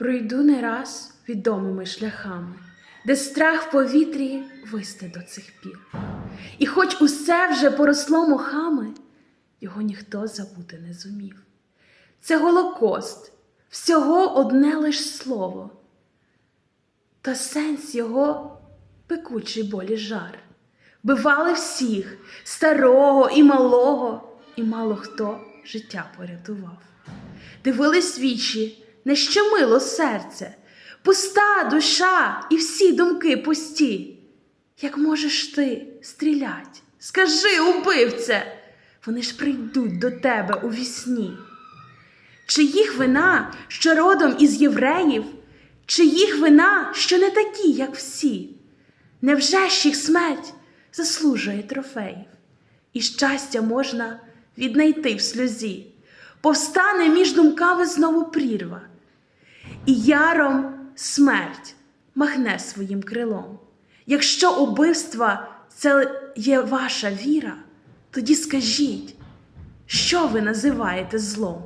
Пройду не раз відомими шляхами, де страх в повітрі висте до цих пір. І хоч усе вже поросло мохами, його ніхто забути не зумів. Це Голокост, всього одне лиш слово, та сенс його пекучий болі жар. Бивали всіх, старого і малого, і мало хто життя порятував. Дивились вічі, не щемило серце, пуста душа і всі думки пусті. Як можеш ти стрілять? Скажи, убивце, вони ж прийдуть до тебе у вісні. Чи їх вина, що родом із євреїв, чи їх вина, що не такі, як всі? Невже ж їх смерть заслужує трофеїв, і щастя можна віднайти в сльозі, повстане між думками знову прірва, і яром смерть махне своїм крилом. Якщо убивства це є ваша віра, тоді скажіть, що ви називаєте злом?